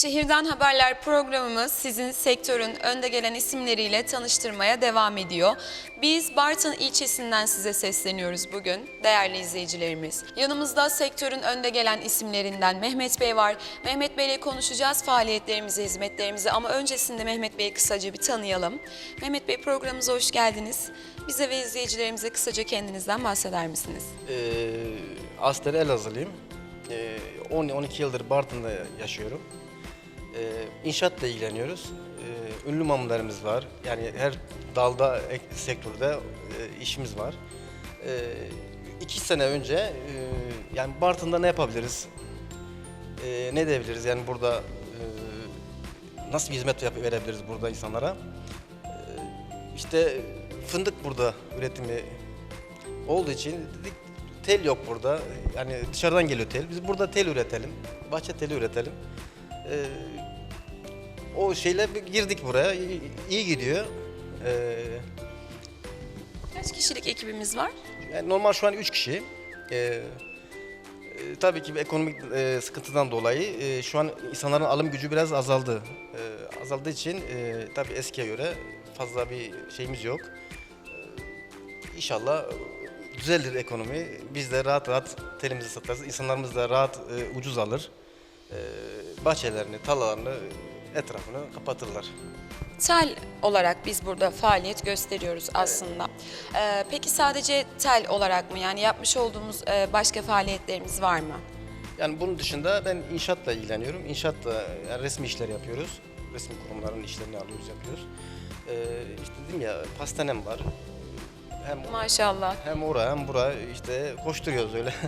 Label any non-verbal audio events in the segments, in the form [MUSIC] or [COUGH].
Şehirden Haberler programımız sizin sektörün önde gelen isimleriyle tanıştırmaya devam ediyor. Biz Bartın ilçesinden size sesleniyoruz bugün değerli izleyicilerimiz. Yanımızda sektörün önde gelen isimlerinden Mehmet Bey var. Mehmet Bey ile konuşacağız faaliyetlerimizi, hizmetlerimizi ama öncesinde Mehmet Bey'i kısaca bir tanıyalım. Mehmet Bey programımıza hoş geldiniz. Bize ve izleyicilerimize kısaca kendinizden bahseder misiniz? Ee, aslen Elazığlıyım. Ee, 10-12 yıldır Bartın'da yaşıyorum. Ee, inşaatla ilgileniyoruz. Ee, ünlü mamlarımız var. Yani her dalda, ek- sektörde e, işimiz var. Ee, iki sene önce e, yani Bartın'da ne yapabiliriz? Ee, ne diyebiliriz? Yani burada e, nasıl bir hizmet yap- verebiliriz burada insanlara? Ee, işte fındık burada üretimi olduğu için dedik tel yok burada. Yani dışarıdan geliyor tel. Biz burada tel üretelim. Bahçe teli üretelim. Ee, o şeyle girdik buraya. İyi, iyi gidiyor. Ee, Kaç kişilik ekibimiz var? yani normal şu an 3 kişi. Ee, e, tabii ki bir ekonomik e, sıkıntıdan dolayı e, şu an insanların alım gücü biraz azaldı. Ee, azaldığı için e, tabii eskiye göre fazla bir şeyimiz yok. Ee, İnşallah düzelir ekonomi. Biz de rahat rahat telimizi satarız. İnsanlarımız da rahat e, ucuz alır. Ee, bahçelerini, tarlalarını, etrafını kapatırlar. Tel olarak biz burada faaliyet gösteriyoruz aslında. Ee, peki sadece tel olarak mı? Yani yapmış olduğumuz e, başka faaliyetlerimiz var mı? Yani bunun dışında ben inşaatla ilgileniyorum. İnşaatla yani resmi işler yapıyoruz. Resmi kurumların işlerini alıyoruz, yapıyoruz. Ee, işte dedim ya pastanem var. Hem Maşallah. hem ora hem bura işte koşturuyoruz öyle. [LAUGHS]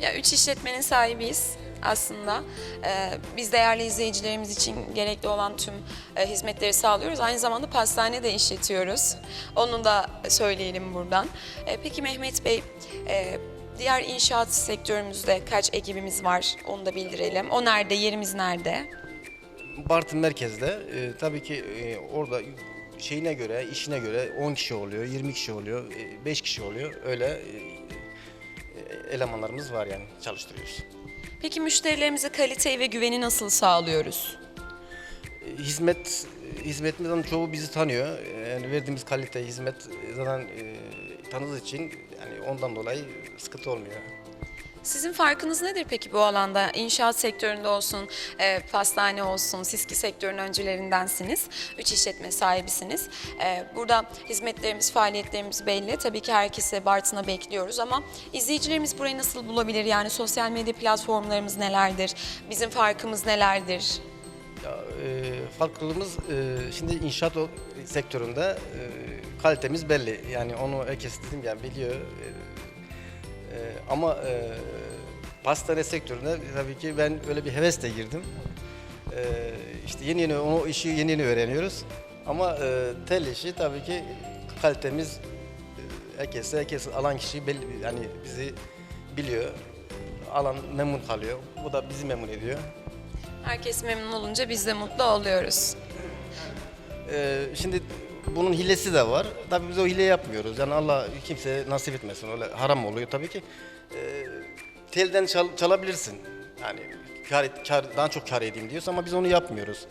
Ya üç işletmenin sahibiyiz aslında. Ee, biz değerli izleyicilerimiz için gerekli olan tüm e, hizmetleri sağlıyoruz. Aynı zamanda pastane de işletiyoruz. Onu da söyleyelim buradan. Ee, peki Mehmet Bey, e, diğer inşaat sektörümüzde kaç ekibimiz var onu da bildirelim. O nerede, yerimiz nerede? Bartın merkezde e, tabii ki e, orada şeyine göre, işine göre 10 kişi oluyor, 20 kişi oluyor, 5 kişi oluyor. Öyle e, e, elemanlarımız var yani çalıştırıyoruz. Peki müşterilerimize kaliteyi ve güveni nasıl sağlıyoruz? hizmet hizmetimizden çoğu bizi tanıyor. Yani verdiğimiz kalite, hizmet zaten e, tanıdığı için yani ondan dolayı sıkıntı olmuyor. Sizin farkınız nedir peki bu alanda? İnşaat sektöründe olsun, e, pastane olsun, siski sektörün öncülerindensiniz. Üç işletme sahibisiniz. E, burada hizmetlerimiz, faaliyetlerimiz belli. Tabii ki herkese Bartın'a bekliyoruz ama izleyicilerimiz burayı nasıl bulabilir? Yani sosyal medya platformlarımız nelerdir? Bizim farkımız nelerdir? Ya, e, farklılığımız e, şimdi inşaat sektöründe e, kalitemiz belli. Yani onu herkes dedim yani biliyor. E, ama e, pastane sektöründe tabii ki ben öyle bir hevesle girdim. E, işte yeni yeni o işi yeni yeni öğreniyoruz. Ama e, tel işi tabii ki kalitemiz e, herkes herkes alan kişi belli yani bizi biliyor. Alan memnun kalıyor. Bu da bizi memnun ediyor. Herkes memnun olunca biz de mutlu oluyoruz. Ee, şimdi bunun hilesi de var. Tabii biz o hile yapmıyoruz. Yani Allah kimse nasip etmesin. Öyle haram oluyor tabii ki. Ee, telden çal- çalabilirsin. Yani kar, kar, daha çok kar edeyim diyorsun ama biz onu yapmıyoruz.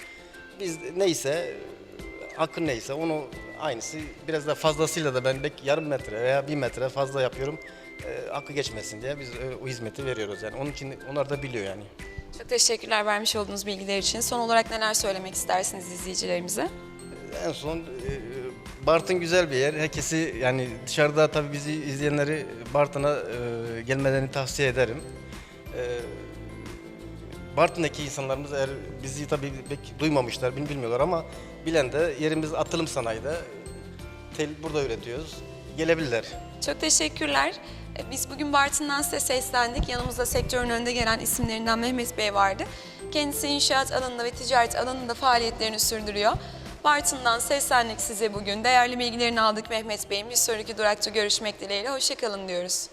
Biz neyse hakkın neyse onu aynısı biraz da fazlasıyla da ben belki yarım metre veya bir metre fazla yapıyorum. Ee, hakkı geçmesin diye biz e, o hizmeti veriyoruz yani. Onun için onlar da biliyor yani. Çok teşekkürler vermiş olduğunuz bilgiler için. Son olarak neler söylemek istersiniz izleyicilerimize? En son e, Bartın güzel bir yer. Herkesi yani dışarıda tabii bizi izleyenleri Bartın'a e, gelmelerini tavsiye ederim. E, Bartın'daki insanlarımız eğer bizi tabii pek duymamışlar, bil- bilmiyorlar ama bilen de yerimiz atılım sanayide. Tel burada üretiyoruz. Gelebilirler. Çok teşekkürler. Biz bugün Bartın'dan size seslendik. Yanımızda sektörün önde gelen isimlerinden Mehmet Bey vardı. Kendisi inşaat alanında ve ticaret alanında faaliyetlerini sürdürüyor. Bartın'dan seslendik size bugün. Değerli bilgilerini aldık Mehmet Bey'in. Bir sonraki durakta görüşmek dileğiyle. Hoşçakalın diyoruz.